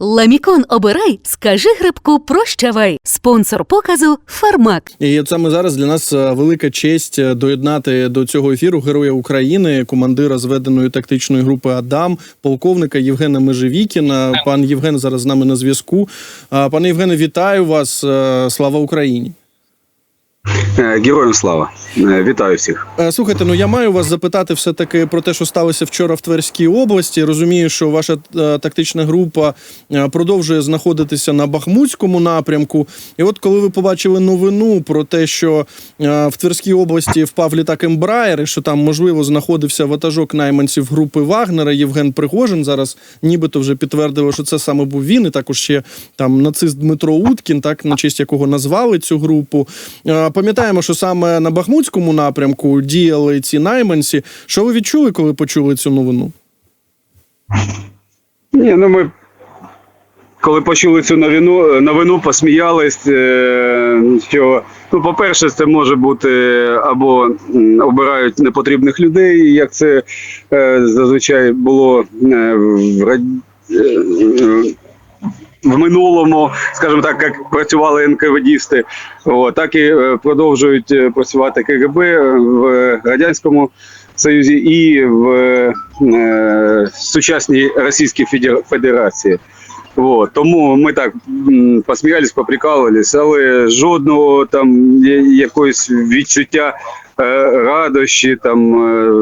Ламікон обирай, скажи грибку прощавай. Спонсор показу Фармак. І от саме зараз для нас е, велика честь е, доєднати до цього ефіру Героя України, командира зведеної тактичної групи Адам, полковника Євгена Межевікіна. Пан Євген зараз з нами на зв'язку. Пане Євгене, вітаю вас! Е, Слава Україні! Е, Героям слава! Е, Вітаю всіх. Е, Слухайте, ну я маю вас запитати все таки про те, що сталося вчора в Тверській області. Розумію, що ваша тактична група продовжує знаходитися на Бахмутському напрямку. І от коли ви побачили новину про те, що в Тверській області впав літак Ембраєр, і що там можливо знаходився ватажок найманців групи Вагнера Євген Пригожин. Зараз нібито вже підтвердили, що це саме був він, і також ще там нацист Дмитро Уткін, так на честь якого назвали цю групу. Е, Пам'ятаємо, що саме на Бахмутському напрямку діяли ці найманці. Що ви відчули, коли почули цю новину? Ні, ну ми коли почули цю новину, новину посміялись, е, що ну, по-перше, це може бути або обирають непотрібних людей, як це е, зазвичай було е, в е, в минулому, скажімо так, як працювали НКВДісти, так і е, продовжують е, працювати КГБ в радянському Союзі і в е, сучасній Російській Федер- Федерації. От, тому ми так посміялись, поприкалувались, але жодного там якогось відчуття е, радощі, там е,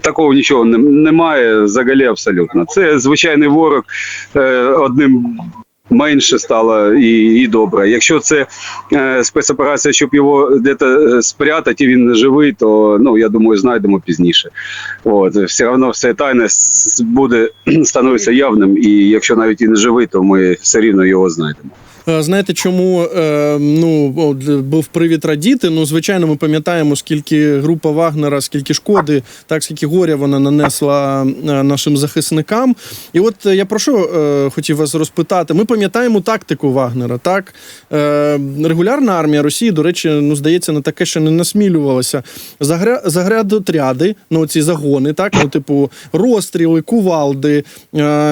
такого нічого немає взагалі абсолютно. Це звичайний ворог е, одним. Менше стало і, і добре. Якщо це е, спецоперація, щоб його десь спрятати, і він не живий, то ну я думаю, знайдемо пізніше. От все одно все тайне буде становиться явним, і якщо навіть і не живий, то ми все рівно його знайдемо. Е, Знаєте, чому е, ну був привід радіти? Ну, звичайно, ми пам'ятаємо, скільки група Вагнера, скільки шкоди, так скільки горя вона нанесла е, нашим захисникам. І от я про що хотів вас розпитати. Ми пам'ятаємо тактику Вагнера. Так регулярна армія Росії, до речі, ну здається, на таке ще не насмілювалася. Загря... Заградотряди, ну ці загони, так ну, типу, розстріли, кувалди,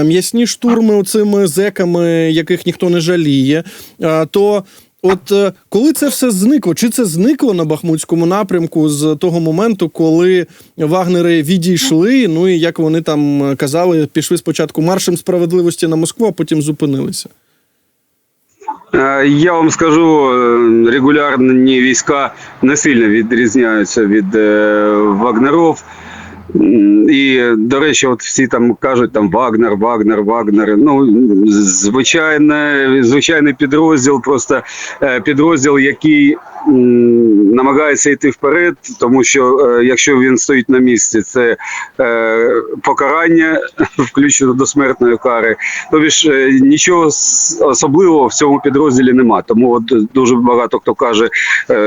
м'ясні штурми оцими зеками, яких ніхто не жаліє. Е, то от е, коли це все зникло, чи це зникло на Бахмутському напрямку з того моменту, коли вагнери відійшли? Ну і як вони там е, казали, пішли спочатку маршем справедливості на Москву, а потім зупинилися. Я вам скажу, регулярні війська не сильно відрізняються від вагнеров. І, до речі, от всі там кажуть там Вагнер, Вагнер, Вагнер. Ну, звичайне, звичайний підрозділ, просто е, підрозділ, який намагається йти вперед, тому що е, якщо він стоїть на місці, це е, покарання, включно до смертної кари. Тобі ж нічого особливого в цьому підрозділі нема. Тому от дуже багато хто каже,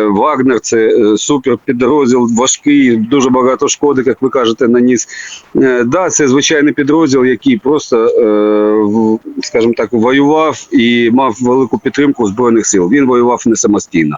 Вагнер це супер підрозділ, важкий, дуже багато шкоди, як ви кажете, наніс. Е, Да, це звичайний підрозділ, який просто, е, скажімо так, воював і мав велику підтримку збройних сил. Він воював не самостійно.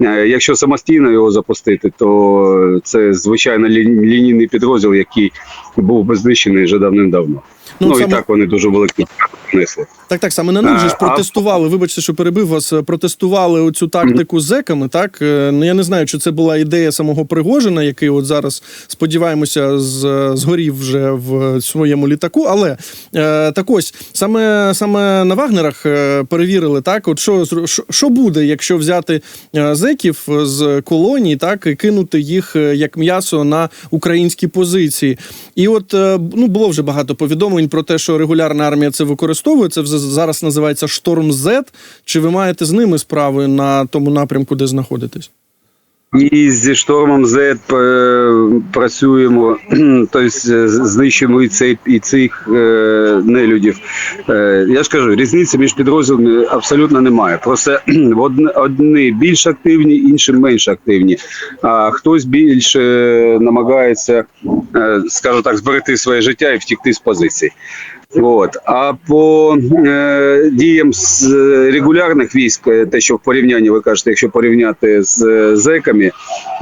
Е, Якщо самостійно його запустити, то це звичайно лінійний підрозділ, який був би знищений вже давним-давно. Ну, Ну, саме- і так вони дуже великі внесли. Так, так, саме на них же ж Е, а- протестували. Вибачте, що перебив вас. е, Протестували оцю тактику з зеками. Так Е, ну я не знаю, чи це була ідея самого Пригожина, який от зараз сподіваємося, з, згорів вже в своєму літаку. Але е, так ось саме саме на Вагнерах е, перевірили так. От що що, буде, якщо взяти е, зеків з колоній, так і кинути їх е, як м'ясо на українські позиції. І от е, ну було вже багато повідомлень про те, що регулярна армія це використовує. Це зараз називається Шторм Z. Чи ви маєте з ними справи на тому напрямку, де знаходитесь? І зі штормом Z е, працюємо, тобто е, знищуємо і цей і цих е, нелюдів. Е, я ж кажу, різниці між підрозділами абсолютно немає. Просто одні, більш активні, інші менш активні. А хтось більше намагається, е, скажімо так, зберегти своє життя і втікти з позицій. От. А по е, діям з е, регулярних військ, е, те, що в порівнянні, ви кажете, якщо порівняти з е, зеками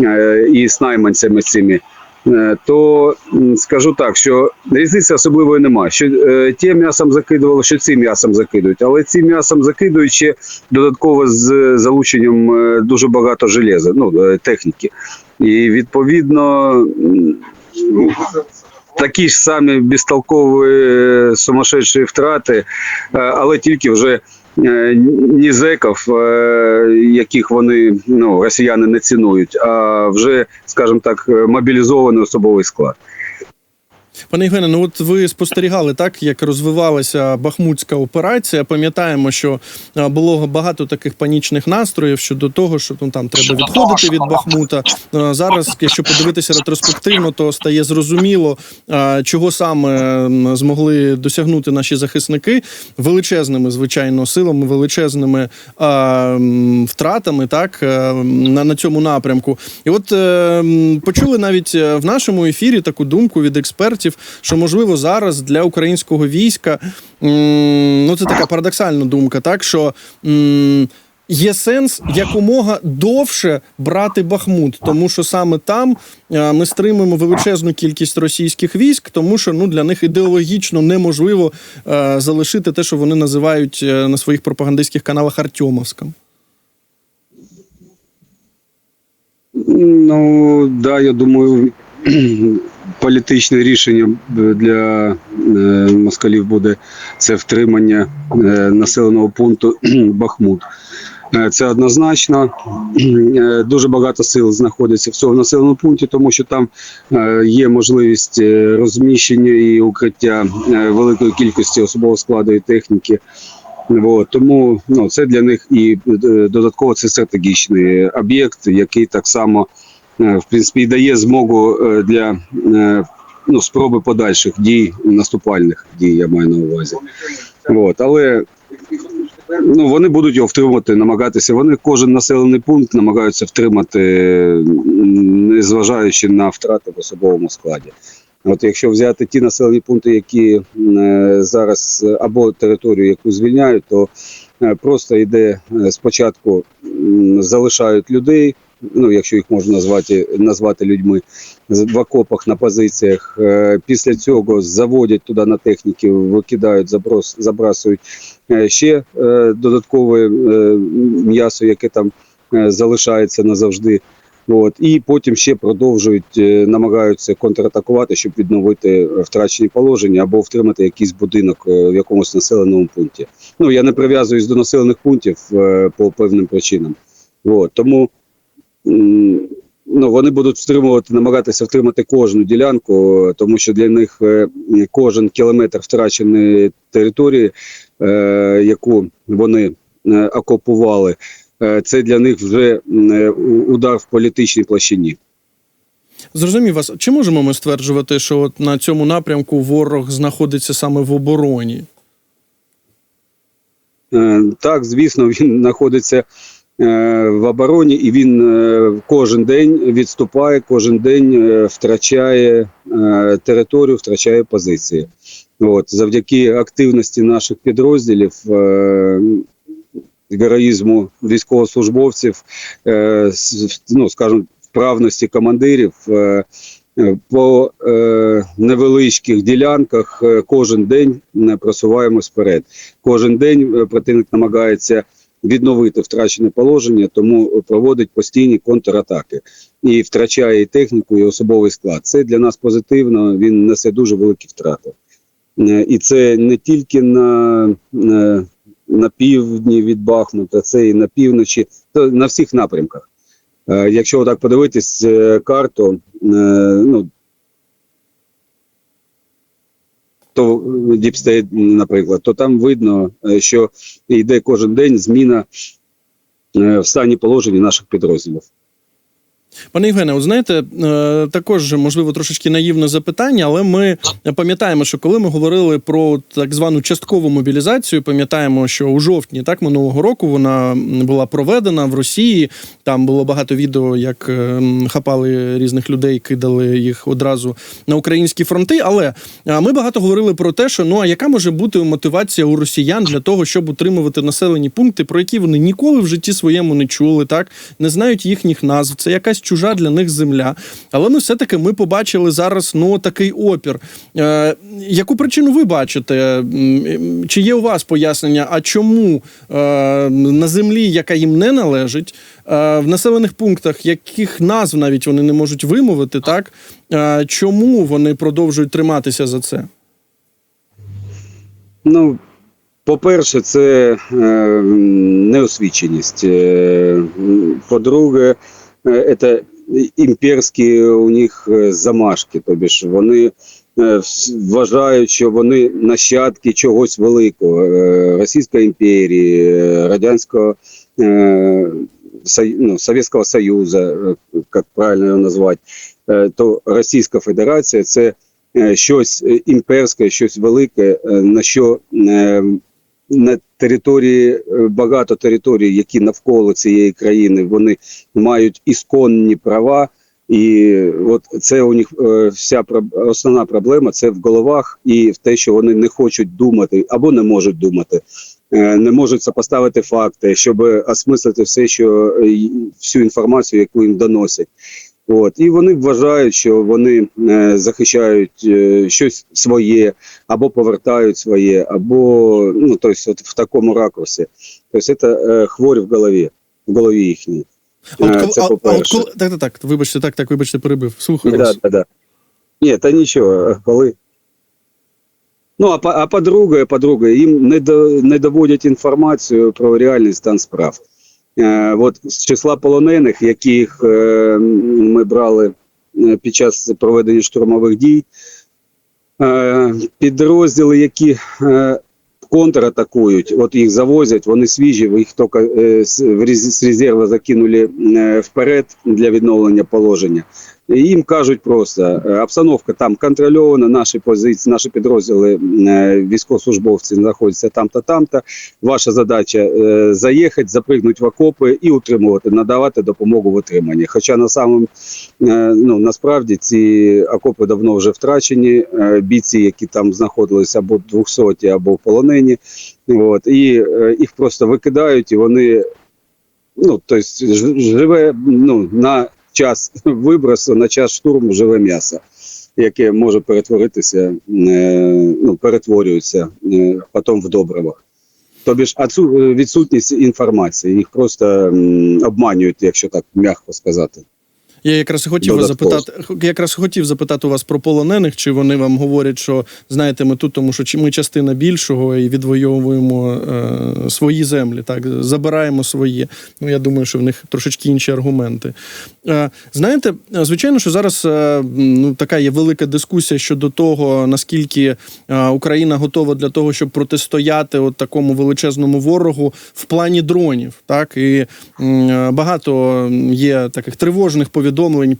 е, і з найманцями цими, то скажу так, що різниці особливої немає. Що е, тим м'ясом закидували, що цим м'ясом закидують. Але цим м'ясом закидують ще додатково з залученням дуже багато железа, ну, техніки. І відповідно. Такі ж самі безтолкові е, сумасшедші втрати, е, але тільки вже Ні зеків, е, яких вони ну, росіяни не цінують, а вже, скажімо так, е, мобілізований особовий склад. Пане Євгене, ну от ви спостерігали так, як розвивалася бахмутська операція. Пам'ятаємо, що було багато таких панічних настроїв щодо того, що ну там треба відходити від Бахмута. Зараз, якщо подивитися ретроспективно, то стає зрозуміло, чого саме змогли досягнути наші захисники величезними, звичайно, силами, величезними втратами, так е, на, на цьому напрямку. І от е, почули навіть е, в нашому ефірі таку думку від експертів, що можливо зараз для українського війська ну це така парадоксальна думка, так що. Є сенс якомога довше брати Бахмут, тому що саме там е, ми стримуємо величезну кількість російських військ, тому що ну для них ідеологічно неможливо е, залишити те, що вони називають е, на своїх пропагандистських каналах Артемовськом. Ну да, я думаю, політичне рішення для е, москалів буде це втримання е, населеного пункту Бахмут. Е, Це однозначно. Е, Дуже багато сил знаходиться в цьому населеному пункті, тому що там е, є можливість е, розміщення і укриття е, великої кількості особового складу і техніки. От, тому ну, це для них і е, додатково це стратегічний об'єкт, який так само е, в принципі і дає змогу е, для е, ну, спроби подальших дій, наступальних дій, я маю на увазі. От, але ну, вони будуть його втримати, намагатися. Вони кожен населений пункт намагаються втримати, незважаючи на втрати в особовому складі. От якщо взяти ті населені пункти, які е, зараз е, або територію, яку звільняють, то е, просто йде е, спочатку залишають людей, ну якщо їх можна назвати, назвати людьми, в окопах на позиціях. Е, Після цього заводять туди на техніки, викидають, заброс, забрасують е, ще е, додаткове м'ясо, яке там залишається назавжди. От, і потім ще продовжують, намагаються контратакувати, щоб відновити втрачені положення або втримати якийсь будинок в якомусь населеному пункті. Ну я не прив'язуюсь до населених пунктів по певним причинам. От, тому ну, вони будуть втримувати, намагатися втримати кожну ділянку, тому що для них е, кожен кілометр втраченої території, е, яку вони е, окупували, це для них вже удар в політичній площині. Зрозумів вас, чи можемо ми стверджувати, що от на цьому напрямку ворог знаходиться саме в обороні? Так, звісно, він знаходиться в обороні, і він е, кожен день відступає, кожен день е, втрачає е, територію, втрачає позиції. От, завдяки активності наших підрозділів, е, героїзму військовослужбовців, е, ну, скажімо, вправності командирів. е, е, По е, невеличких ділянках е, кожен день е, просуваємось вперед. Кожен день е, противник намагається відновити втрачене положення, тому проводить постійні контратаки і втрачає і техніку, і особовий склад. Це для нас позитивно. Він несе дуже великі втрати. Е, І це не тільки на, на, на півдні від Бахмута, це і на півночі, то на всіх напрямках. Е, Якщо так подивитись е, карту, е, ну то діпстає наприклад, то там видно, е, що йде кожен день зміна е, в стані положення наших підрозділів. Пане Євгене, от знаєте, е, також можливо трошечки наївне запитання, але ми пам'ятаємо, що коли ми говорили про так звану часткову мобілізацію, пам'ятаємо, що у жовтні так минулого року вона була проведена в Росії. Там було багато відео, як е, хапали різних людей, кидали їх одразу на українські фронти. Але е, ми багато говорили про те, що ну а яка може бути мотивація у росіян для того, щоб утримувати населені пункти, про які вони ніколи в житті своєму не чули, так не знають їхніх назв. Це якась якась чужа для них земля. Але ми все-таки ми побачили зараз ну такий опір. Е, яку причину ви бачите? Чи є у вас пояснення? А чому е, на землі, яка їм не належить, е, в населених пунктах, яких назв навіть вони не можуть вимовити, так е, чому вони продовжують триматися за це? Ну, по-перше, це е, неосвіченість. Е, по-друге, е, це імперські у них е, замашки. Тобі ж вони е, вважають, що вони нащадки чогось великого е, Російської імперії, е, Радянського ну, Совєтського Союзу, як правильно його назвати, то Російська Федерація це щось імперське, щось велике, на що на території е, багато територій, які навколо цієї країни, вони мають ісконні права. І от це у них е, вся основна проблема це в головах і в те, що вони не хочуть думати або не можуть думати, е, не можуть сопоставити факти, щоб осмислити все, що всю інформацію, яку їм доносять. От і вони вважають, що вони е, захищають е, щось своє, або повертають своє, або ну тобто от в такому ракурсі. Тобто це е, хворі в голові, в голові їхній. А от Е, коли, це а, а от коли так, так, так, вибачте, так, так, вибачте, перебив. Слухаю Да, вас. да, да. Ні, та нічого, коли. Ну, а, а по-друге, по-друге, їм не, до, не доводять інформацію про реальний стан справ. Е, от з числа полонених, яких е, ми брали е, під час проведення штурмових дій, підрозділи, які контратакують, от їх завозять, вони свіжі, їх тільки з, резерву закинули вперед для відновлення положення. Їм кажуть просто, е, обстановка там контрольована, наші позиції, наші підрозділи, е, військовослужбовці знаходяться там-то. Ваша задача е, заїхати, запригнути в окопи і утримувати, надавати допомогу в утриманні. Хоча на самом, е, ну, насправді ці окопи давно вже втрачені, бійці, які там знаходилися або 200, або в полонені, от, і їх просто викидають, і вони ну, тобто, живе ну, на час вибросу, на час штурму живе м'ясо, яке може перетворитися, е, ну, перетворюється е, потім в добривах. Тобі ж відсутність інформації, їх просто обманюють, якщо так м'яко сказати. Я якраз хотів вас запитати, якраз хотів запитати у вас про полонених, чи вони вам говорять, що знаєте, ми тут, тому що ми частина більшого і відвоюємо е, свої землі, так забираємо свої. Ну я думаю, що в них трошечки інші аргументи. Е, знаєте, звичайно, що зараз е, ну така є велика дискусія щодо того, наскільки е, Україна готова для того, щоб протистояти от такому величезному ворогу в плані дронів. Так і е, багато є таких тривожних повідомлень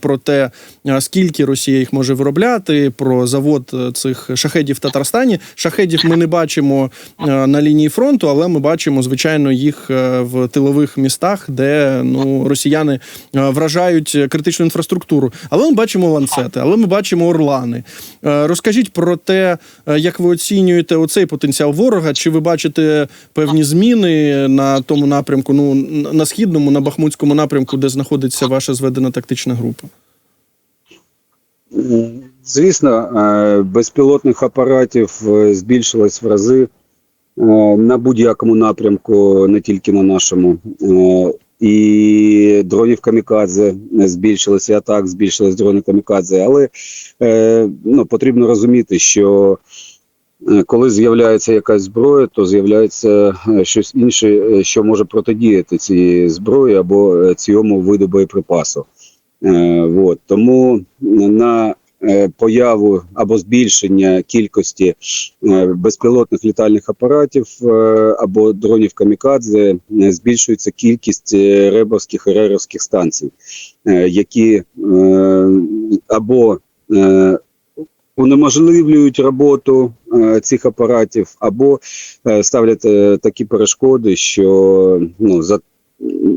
про те, е, скільки Росія їх може виробляти, про завод е, цих шахедів в Татарстані. Шахедів ми не бачимо е, на лінії фронту, але ми бачимо, звичайно, їх в тилових містах, де ну росіяни вражають критичну інфраструктуру. Але ми бачимо ланцети, але ми бачимо орлани. Розкажіть про те, як ви оцінюєте оцей потенціал ворога. Чи ви бачите певні зміни на тому напрямку? Ну на східному, на бахмутському напрямку, де знаходиться ваша зведена тактична група? Звісно, е, безпілотних апаратів е, збільшилось в рази е, на будь-якому напрямку, не тільки на нашому. Е, І дронів камікадзе збільшилися, атак збільшились дрони камікадзе. Але е, ну, потрібно розуміти, що е, коли з'являється якась зброя, то з'являється е, щось інше, е, що може протидіяти цій зброї або е, цьому виду боєприпасу. Е, вот. Тому на е, появу або збільшення кількості е, безпілотних літальних апаратів або дронів камікадзе збільшується кількість ребовських і реровських станцій, які або унеможливлюють роботу цих апаратів, або ставлять такі перешкоди, що ну, за,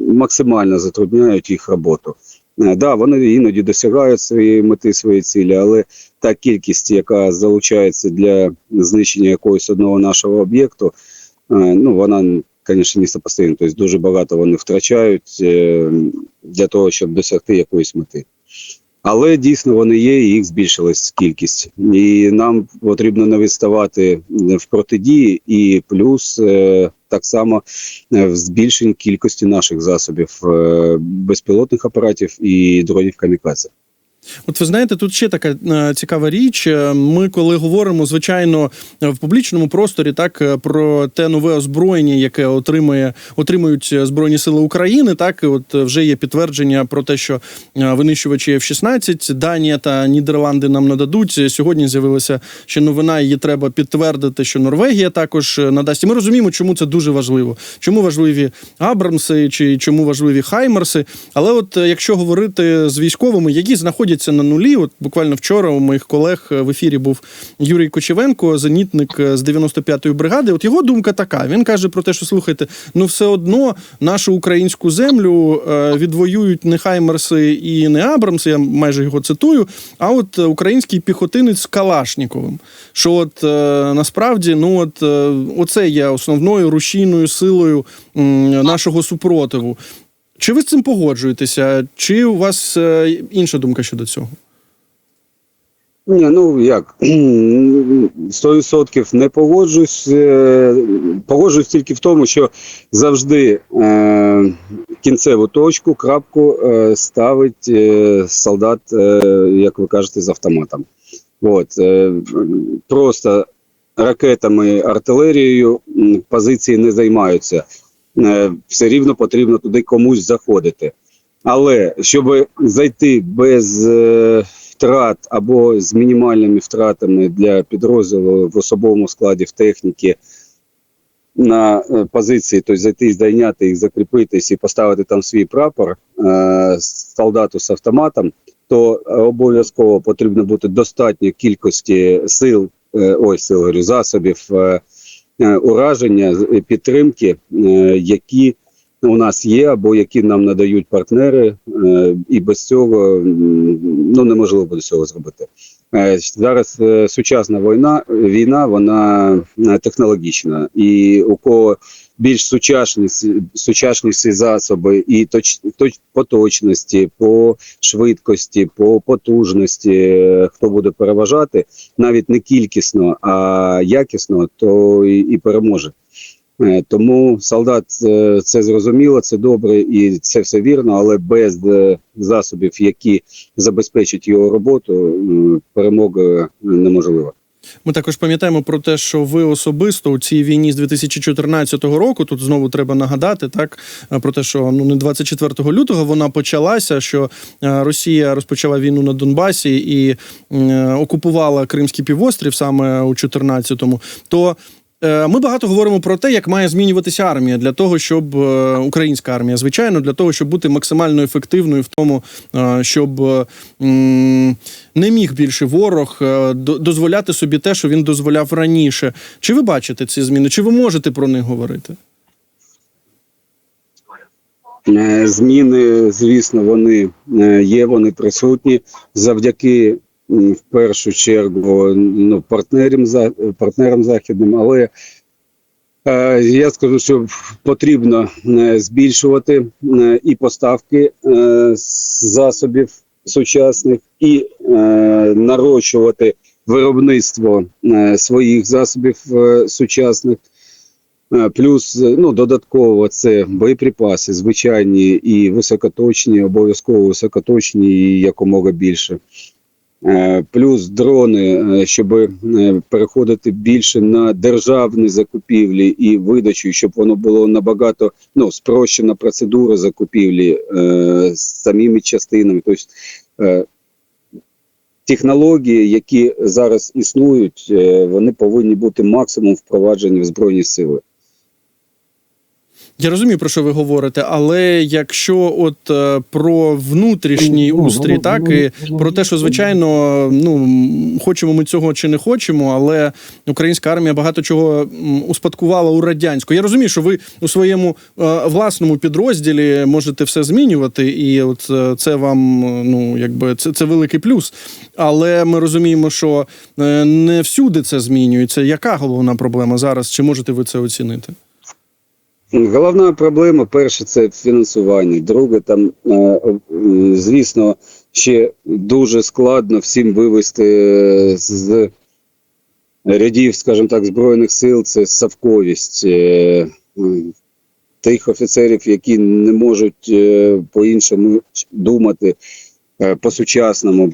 максимально затрудняють їх роботу. Е, Да, вони іноді досягають своєї мети, своєї цілі, але та кількість, яка залучається для знищення якогось одного нашого об'єкту, е, ну вона звісно, не сопоставимо. Тобто дуже багато вони втрачають е, для того, щоб досягти якоїсь мети. Але дійсно вони є, і їх збільшилась кількість. І нам потрібно не відставати в протидії, і плюс так само е, в збільшенні кількості наших засобів е, безпілотних апаратів і дронів камікадзе. От ви знаєте, тут ще така е, цікава річ. Е, Ми, коли говоримо, звичайно, е, в публічному просторі, так про те нове озброєння, яке отримує отримують збройні сили України, так от вже є підтвердження про те, що винищувачі F-16 Данія та Нідерланди нам нададуть. Сьогодні з'явилася ще новина. Її треба підтвердити, що Норвегія також надасть. І Ми розуміємо, чому це дуже важливо. Чому важливі Абрамси чи чому важливі Хаймерси. Але от якщо говорити з військовими, які знаходяться на нулі, от буквально вчора у моїх колег е, в ефірі був Юрій Кочевенко, зенітник е, з 95-ї бригади. От його думка така: він каже про те, що слухайте, ну все одно нашу українську землю е, відвоюють не Хаймерси і не Абрамси. Я майже його цитую. А от український піхотинець з Калашніковим. Що от насправді, ну от оце є основною рушійною силою нашого супротиву. Чи ви з цим погоджуєтеся? Чи у вас е, інша думка щодо цього? Ні, ну як 100% не погоджусь. Е, Погоджуюсь тільки в тому, що завжди е, кінцеву точку, крапку е, ставить е, солдат, е, як ви кажете, з автоматом. От, е, просто ракетами, артилерією позиції не займаються. Е, все рівно потрібно туди комусь заходити. Але щоб зайти без е, втрат або з мінімальними втратами для підрозділу в особовому складі в техніці на е, позиції, тобто зайти, зайняти їх, закріпитись і поставити там свій прапор солдату з автоматом, то обов'язково потрібно бути достатньо кількості сил, ой, сил говорю, засобів ураження, з- е, підтримки, е, які у нас є, або які нам надають партнери, е, і без цього ну неможливо буде цього зробити. Е, Зараз е, сучасна війна, війна вона е, технологічна, і у кого більш сучасні, сучасніші засоби і точ, точ, по точності, по швидкості, по потужності, е, хто буде переважати, навіть не кількісно, а якісно, то і, і переможе. Е, Тому солдат е, це зрозуміло, це добре і це все вірно, але без засобів, які забезпечать його роботу, перемога неможлива. Ми також пам'ятаємо про те, що ви особисто у цій війні з 2014 року. Тут знову треба нагадати, так е, про те, що ну не 24 лютого вона почалася. Що е, Росія розпочала війну на Донбасі і е, окупувала Кримський півострів саме у 14-му, то ми багато говоримо про те, як має змінюватися армія для того, щоб е, українська армія, звичайно, для того, щоб бути максимально ефективною в тому, е, щоб е, не міг більше ворог е, дозволяти собі те, що він дозволяв раніше. Чи ви бачите ці зміни? Чи ви можете про них говорити? Е, Зміни, звісно, вони е, є, вони присутні завдяки в першу чергу ну, партнерам, партнерам західним, але е, я скажу, що потрібно е, збільшувати е, і поставки засобів сучасних, і нарощувати виробництво своїх засобів сучасних. Плюс ну, додатково це боєприпаси, звичайні і високоточні, обов'язково високоточні і якомога більше. Е, Плюс дрони, е, щоб е, переходити більше на державні закупівлі і видачу, щоб воно було набагато ну, спрощена процедура закупівлі з самими частинами. Тобто, технології, які зараз існують, вони повинні бути максимум впроваджені в Збройні сили. Я розумію, про що ви говорите, але якщо от е, про внутрішній устрій, так і про те, що звичайно, ну хочемо ми цього чи не хочемо, але українська армія багато чого успадкувала у радянську. Я розумію, що ви у своєму е, власному підрозділі можете все змінювати, і от е, це вам е, ну якби це, це великий плюс. Але ми розуміємо, що е, не всюди це змінюється. Яка головна проблема зараз? Чи можете ви це оцінити? Головна проблема, перше, це фінансування. Друге, там, е, е, звісно, ще дуже складно всім вивести з рядів, скажімо так, Збройних сил це совковість е, тих офіцерів, які не можуть по-іншому думати, по-сучасному,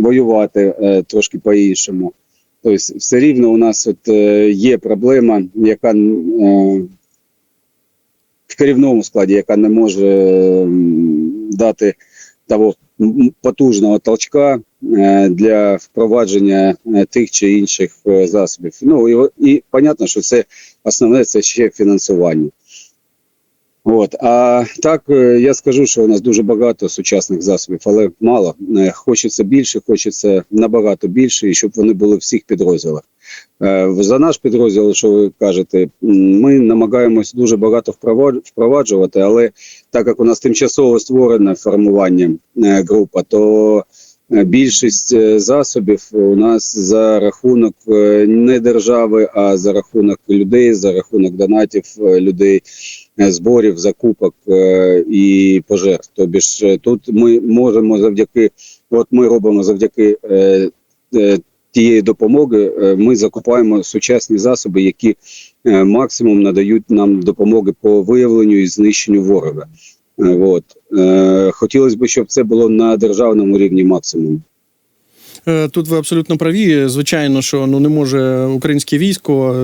воювати трошки по-іншому. Тобто, все рівно у нас от, є проблема, яка керівному складі, яка не може дати того потужного толчка е, для впровадження е, тих чи інших е, засобів. Ну і, і понятно, що це основне це ще фінансування. От. А так е, я скажу, що у нас дуже багато сучасних засобів, але мало. Е, Хочеться більше, хочеться набагато більше, і щоб вони були в всіх підрозділах. Е, За наш підрозділ, що ви кажете, ми намагаємось дуже багато впровад- впроваджувати, але так як у нас тимчасово створене формування група, то більшість е, засобів у нас за рахунок е, не держави, а за рахунок людей, за рахунок донатів е, людей, е, зборів, закупок е, і пожертв. Тобі ж е, тут ми можемо завдяки, от ми робимо завдяки. е, е, Тієї допомоги е, ми закупаємо сучасні засоби, які е, максимум надають нам допомоги по виявленню і знищенню ворога. Е, От. Е, Хотілося б, щоб це було на державному рівні максимум. Е, Тут ви абсолютно праві. Звичайно, що ну не може українське військо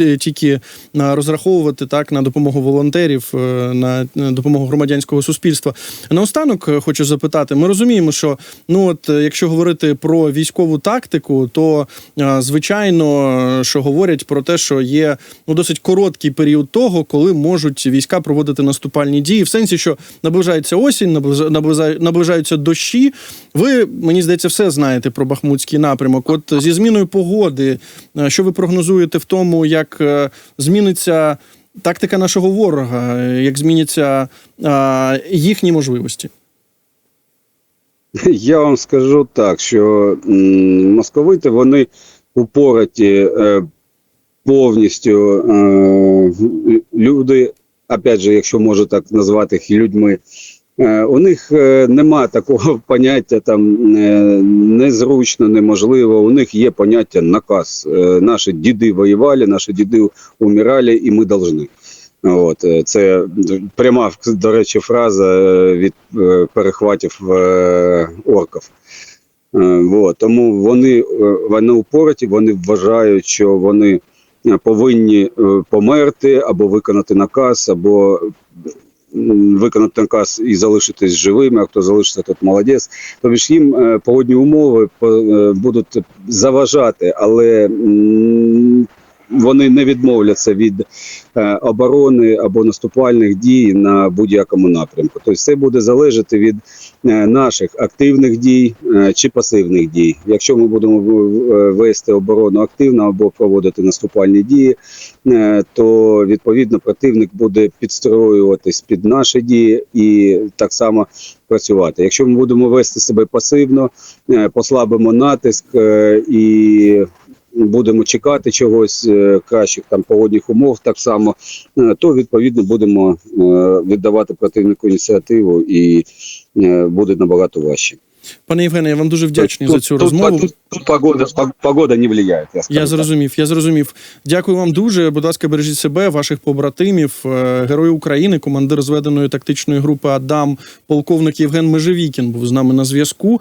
е, тільки на розраховувати так на допомогу волонтерів, е, на допомогу громадянського суспільства. Наостанок е, хочу запитати: ми розуміємо, що ну от е, якщо говорити про військову тактику, то е, звичайно, е, що говорять про те, що є ну досить короткий період того, коли можуть війська проводити наступальні дії, в сенсі, що наближається осінь, наближа- наближа- наближаються дощі. Ви мені здається, все знаєте про Бахмутський напрямок. От зі зміною погоди, е, що ви прогнозуєте в тому, як е, зміниться тактика нашого ворога, е, як зміняться їхні можливості? Я вам скажу так, що московити вони упораті повністю люди, опять же, якщо можу так назвати їх людьми, у них е, нема такого поняття там е, незручно, неможливо. У них є поняття наказ. Е, наші діди воювали, наші діди умирали, і ми повинні. От е, це пряма до речі, фраза е, від е, перехватів е, орків. Е, От, тому вони, е, вони упораті, вони вважають, що вони е, повинні е, померти або виконати наказ, або виконати наказ і залишитись живими, а хто залишиться, тот молодець. Тобто ж їм е, погодні умови е, будуть заважати, але вони не відмовляться від е, оборони або наступальних дій на будь-якому напрямку. Тобто це буде залежати від е, наших активних дій е, чи пасивних дій. Якщо ми будемо вести оборону активно або проводити наступальні дії, то відповідно противник буде підстроюватись під наші дії і так само працювати. Якщо ми будемо вести себе пасивно, послабимо натиск і будемо чекати чогось е, кращих там погодних умов, так само, е, то відповідно будемо е, віддавати противнику ініціативу і буде набагато важче. Пане Євгене, я вам дуже вдячний Тут- за цю тут- розмову. Тут, тут погода, погода не влияє. Я, Я зрозумів, я зрозумів. Дякую вам дуже. Будь ласка, бережіть себе, ваших побратимів, герой України, командир зведеної тактичної групи Адам, полковник Євген Межевікін був з нами на зв'язку.